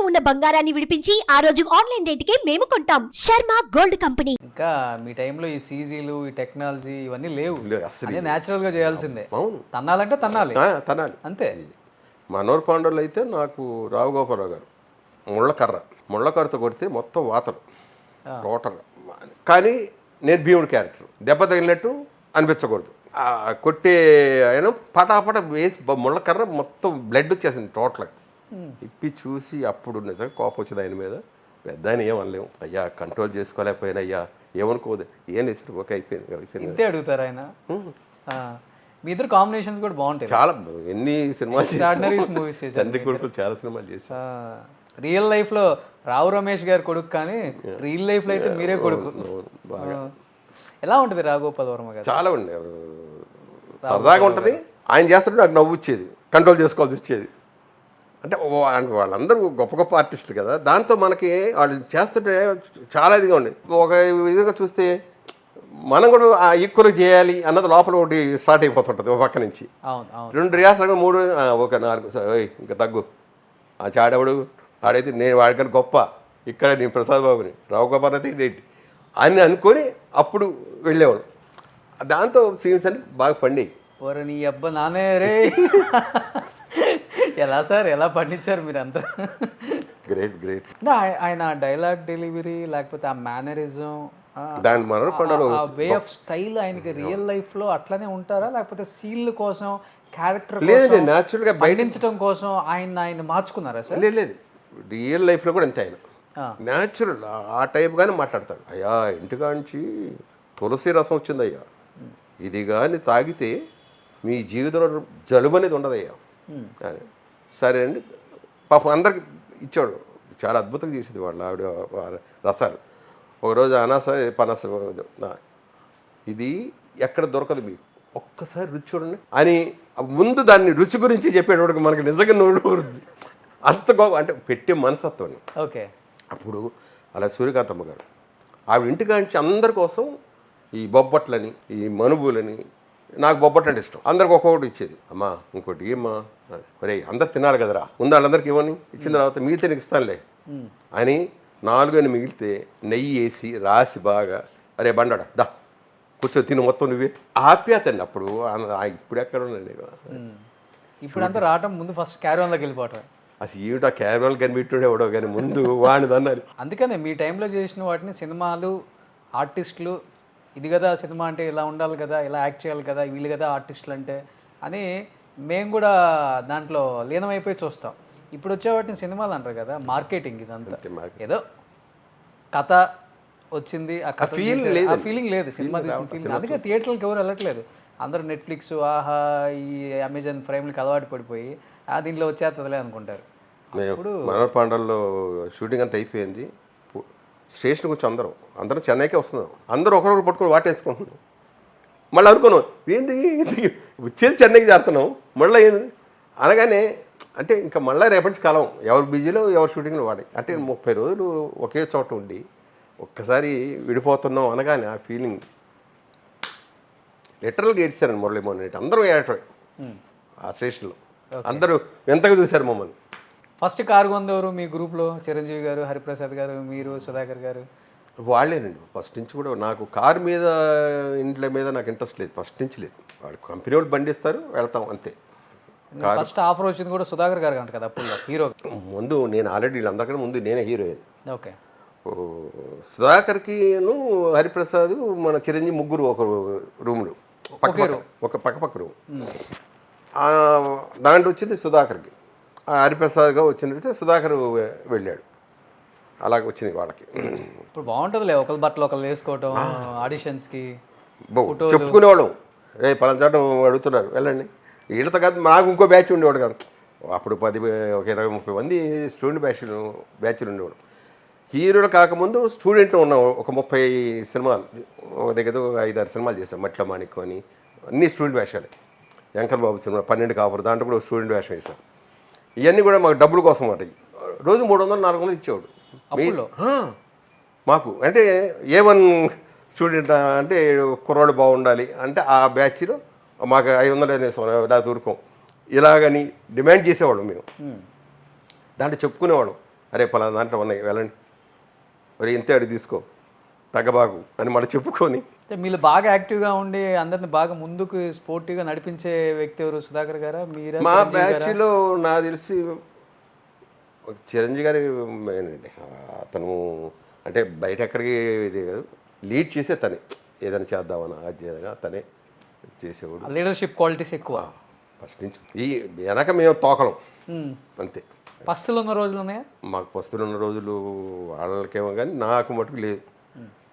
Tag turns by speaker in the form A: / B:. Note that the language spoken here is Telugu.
A: ఇంట్లో ఉన్న బంగారాన్ని విడిపించి ఆ రోజు ఆన్లైన్ రేటుకే మేము కొంటాం. Sharma gold company.
B: ఇంకా మీ టైంలో ఈ సీజీలు ఈ టెక్నాలజీ ఇవన్నీ లేవు. న్యాచురల్గా చేయాల్సిందే.
C: అవును.
B: తన్నాలంటే తన్నాలి.
C: ఆ, తనాలి
B: అంతే.
C: మనోహర్ పాండవులు అయితే నాకు రావు గోపాలరావు గారు. ముళ్ళకర్ర ముళ్ళకర్రతో కొడితే మొత్తం వాతలు. టోటల్ కానీ నేను భీముడు క్యారెక్టర్ దెబ్బ తగిలినట్టు అనిపించకూడదు. కొట్టే ఆయన పటాపట వేసి ముళ్ళకర్ర మొత్తం బ్లడ్ వచ్చేసింది టోటల్గా ఇప్పి చూసి అప్పుడు నిజంగా కోపం వచ్చింది ఆయన మీద. పెద్ద ఆయన ఏం అనలేము. అయ్యా కంట్రోల్ చేసుకోలేకపోయినా అయ్యా. ఏమనుకోదు ఏం వేసాడు ఓకే అయిపోయింది. అయిపోయింది.
B: ఇంతే అడుగుతారు ఆయన. ఆ. మీ ఇద్దరు కాంబినేషన్స్ కూడా బాగుంటాయి.
C: చాలా ఎన్ని సినిమాలు
B: movies చేశారు.
C: తండ్రి కొడుకులు చాలా సినిమాలు చేశాం
B: రియల్ లైఫ్లో రావు రమేష్ గారి కొడుకు కానీ రియల్ లైఫ్లో అయితే మీరే కొడుకు. ఎలా ఉంటుంది రాఘోపాల్ వర్మ గారు?
C: చాలా ఉండే. సరదాగా ఉంటుంది. ఆయన చేస్తుంటే నాకు నవ్వు వచ్చేది. కంట్రోల్ చేసుకోవాల్సి వచ్చేది. అంటే వాళ్ళందరూ గొప్ప గొప్ప ఆర్టిస్టులు కదా. దాంతో మనకి వాళ్ళు చేస్తుంటే చాలా ఇదిగా ఉండే. ఒక విధంగా చూస్తే మనం కూడా ఆ ఈక్వల్ చేయాలి అన్నది లోపల ఒకటి స్టార్ట్ అయిపోతుంటుంది ఒక పక్క నుంచి. రెండు రియాసాలు మూడు ఒక నాలుగు ఇంకా తగ్గు. ఆ చాడెవడు? ఆడైతే నేను వాడికన్నా గొప్ప. ఇక్కడ నేను ప్రసాద్ బాబుని రావు గోపాల్ అయితే ఏంటి? అని అనుకొని అప్పుడు వెళ్ళేవాడు. దాంతో సీన్స్ అన్ని బాగా
B: ఓరే నీ అబ్బ నానే రే. ఎలా సార్? ఎలా పండించారు మీరంతా?
C: గ్రేట్ గ్రేట్
B: ఆయన డైలాగ్ డెలివరీ లేకపోతే ఆ మేనరిజం
C: దాని మనోహర్ కొండలో
B: వే ఆఫ్ స్టైల్ ఆయనకి రియల్ లైఫ్లో అట్లానే ఉంటారా? లేకపోతే సీల్ కోసం క్యారెక్టర్
C: లేదు న్యాచురల్గా బయట
B: పండించడం కోసం ఆయన ఆయన మార్చుకున్నారా సార్?
C: లేదు లేదు. రియల్ లైఫ్లో కూడా అంతే ఆయన.
B: ఆ.
C: న్యాచురల్ ఆ టైప్గానే మాట్లాడతాడు. అయ్యా ఇంటికాంచి తులసి రసం వచ్చింది అయ్యా ఇది కానీ తాగితే మీ జీవితంలో జలుబు అనేది ఉండదయ్యా. అని. సరే అండి. పాపం అందరికి ఇచ్చాడు. చాలా అద్భుతంగా చేసింది వాళ్ళు ఆవిడ రసాలు. ఒకరోజు అనాస పనస ఇది ఎక్కడ దొరకదు మీకు? ఒక్కసారి రుచి చూడండి అని ముందు దాన్ని రుచి గురించి చెప్పేటోడికి మనకి నిజంగా నోడు ఊరుద్ది. అంత గొప్ప అంటే పెట్టే మనస్తత్వం
B: ఓకే.
C: అప్పుడు అలా సూర్యకాంతమ్మ గారు ఆవిడ ఇంటికాంచి అందరి కోసం ఈ బొబ్బట్లని ఈ మనుబులని నాకు బొబ్బట్లు అంటే ఇష్టం. అందరికి ఒక్కొక్కటి ఇచ్చేది. అమ్మా ఇంకోటి ఏమ్మా? ఒరే అందరు తినాలి కదరా. ముందు వాళ్ళందరికీ ఇవ్వని ఇచ్చిన తర్వాత మిగిలితే నీకు ఇస్తానులే. అని నాలుగని మిగిలితే నెయ్యి వేసి రాసి బాగా అరే బండాడా దా కూర్చో తిను మొత్తం నువ్వే. ఆప్యాత అండి అప్పుడు ఇప్పుడు ఎక్కడ ఉండండి
B: ఇప్పుడంతా రావటం ముందు ఫస్ట్ క్యారీలోకి వెళ్ళిపోవటం
C: అసలు ఏమిటో క్యారవాల్ కనిపెట్టుడే ఎవడో కానీ ముందు వాడిని అన్నారు.
B: అందుకనే మీ టైంలో చేసిన వాటిని సినిమాలు ఆర్టిస్టులు ఇది కదా సినిమా అంటే ఇలా ఉండాలి కదా ఇలా యాక్ట్ చేయాలి కదా వీళ్ళు కదా ఆర్టిస్టులు అంటే అని మేము కూడా దాంట్లో లీనమైపోయి చూస్తాం. ఇప్పుడు వచ్చే వాటిని సినిమాలు అంటారు కదా మార్కెటింగ్ ఇదంతా. ఏదో కథ వచ్చింది ఆ కథ. ఆ ఫీలింగ్ లేదు సినిమా తీసిన ఫీలింగ్ అందుకే థియేటర్లకు ఎవరు వెళ్ళట్లేదు. అందరూ నెట్ఫ్లిక్స్ ఆహా ఈ అమెజాన్ ప్రైమ్లకి అలవాటు పడిపోయి ఆ దీంట్లో వచ్చేస్తుందిలే అనుకుంటారు.
C: మేము మనోహర్ పాండల్లో షూటింగ్ అంతా అయిపోయింది. స్టేషన్కి వచ్చి అందరం అందరం చెన్నైకే వస్తున్నాం. అందరూ ఒకరొకరు పట్టుకొని వాటేసుకుంటున్నాం. మళ్ళీ అనుకున్నాం ఏంటి? వచ్చేది చెన్నైకి చేరుతున్నాం మళ్ళీ ఏంది? అనగానే అంటే ఇంకా మళ్ళీ రేపటి కాలం ఎవరు బిజీలో ఎవరు షూటింగ్లో వాడి. అంటే ముప్పై రోజులు ఒకే చోట ఉండి ఒక్కసారి విడిపోతున్నాం అనగానే ఆ ఫీలింగ్. లిటరల్గా ఏడ్చారండి మురళీమోహన్ రెడ్డి. అందరూ ఏడటమే ఆ స్టేషన్లో. అందరూ ఎంతగా చూశారు మమ్మల్ని?
B: ఫస్ట్ కారు కొందెవరు మీ గ్రూప్లో? చిరంజీవి గారు హరిప్రసాద్ గారు మీరు సుధాకర్ గారు?
C: వాళ్ళేనండి. ఫస్ట్ నుంచి కూడా నాకు కారు మీద ఇంట్ల మీద నాకు ఇంట్రెస్ట్ లేదు. ఫస్ట్ నుంచి లేదు. వాళ్ళు కంపెనీ వాళ్ళు బండి ఇస్తారు వెళ్తాం అంతే.
B: ఫస్ట్ ఆఫర్ వచ్చింది కూడా సుధాకర్ గారు అంట కదా అప్పుడు హీరో.
C: ముందు నేను ఆల్రెడీ వీళ్ళందరికన్నా ముందు నేనే హీరోయిన్
B: ఓకే.
C: సుధాకర్కిను హరిప్రసాద్ మన చిరంజీవి ముగ్గురు ఒక రూమ్లు. పక్క ఒక పక్క పక్క రూమ్ దాంట్లో వచ్చింది సుధాకర్కి. హరిప్రసాద్గా వచ్చినట్టు సుధాకర్ వెళ్ళాడు. అలాగ వచ్చింది వాళ్ళకి.
B: ఇప్పుడు బాగుంటుందిలే ఒకరి బట్టలు ఒకరు వేసుకోవటం ఆడిషన్స్కి
C: చెప్పుకునేవాళ్ళం. రే పలానా చోట అడుగుతున్నారు వెళ్ళండి. వీళ్ళతో కాదు నాకు ఇంకో బ్యాచ్ ఉండేవాడు కాదు. అప్పుడు పది ఒక ఇరవై ముప్పై మంది స్టూడెంట్ బ్యాచ్ బ్యాచ్లు ఉండేవాడు హీరోలు కాకముందు స్టూడెంట్లు ఉన్నాం ఒక ముప్పై సినిమాలు ఒక దగ్గర ఒక ఐదారు సినిమాలు చేశాం. మట్ల మాణిక్యం అని అన్ని స్టూడెంట్ వేషాలే. వెంకన్న బాబు సినిమా పన్నెండు కాపురు దాంట్లో కూడా స్టూడెంట్ వేషం వేశాం. ఇవన్నీ కూడా మాకు డబ్బుల కోసం మాట రోజు మూడు వందలు నాలుగు వందలు ఇచ్చేవాడు. మాకు. అంటే ఏ వన్ స్టూడెంట్ అంటే కుర్రాళ్ళు బాగుండాలి అంటే ఆ బ్యాచ్లో మాకు ఐదు వందలు అనేసాం ఇలా దూరుకోం ఇలాగని డిమాండ్ చేసేవాళ్ళం మేము. దాంట్లో చెప్పుకునేవాళ్ళం. అరే పలానా దాంట్లో ఉన్నాయి వెళ్ళండి. మరి ఇంతే అడిగి తీసుకో. తగ్గబాకు అని మనం చెప్పుకొని
B: మీరు బాగా యాక్టివ్గా ఉండి అందరిని బాగా ముందుకు స్పోర్టివ్గా నడిపించే వ్యక్తి ఎవరు? సుధాకర్ గారా? మీరా?
C: మా? బ్యాచ్లో నాకు తెలిసి చిరంజీవి గారి అతను అంటే బయట ఎక్కడికి ఇది కాదు. లీడ్ చేసే తనే. ఏదైనా చేద్దామని అది చేద్దామని తనే చేసేవాడు.
B: లీడర్షిప్ క్వాలిటీస్ ఎక్కువ.
C: ఫస్ట్ నుంచి. ఈ వెనక మేము తోకలం. అంతే.
B: పస్తులు ఉన్న రోజులు ఉన్నాయా
C: మాకు పస్తులు ఉన్న రోజులు వాళ్ళకేమో కానీ నాకు మటుకు లేదు.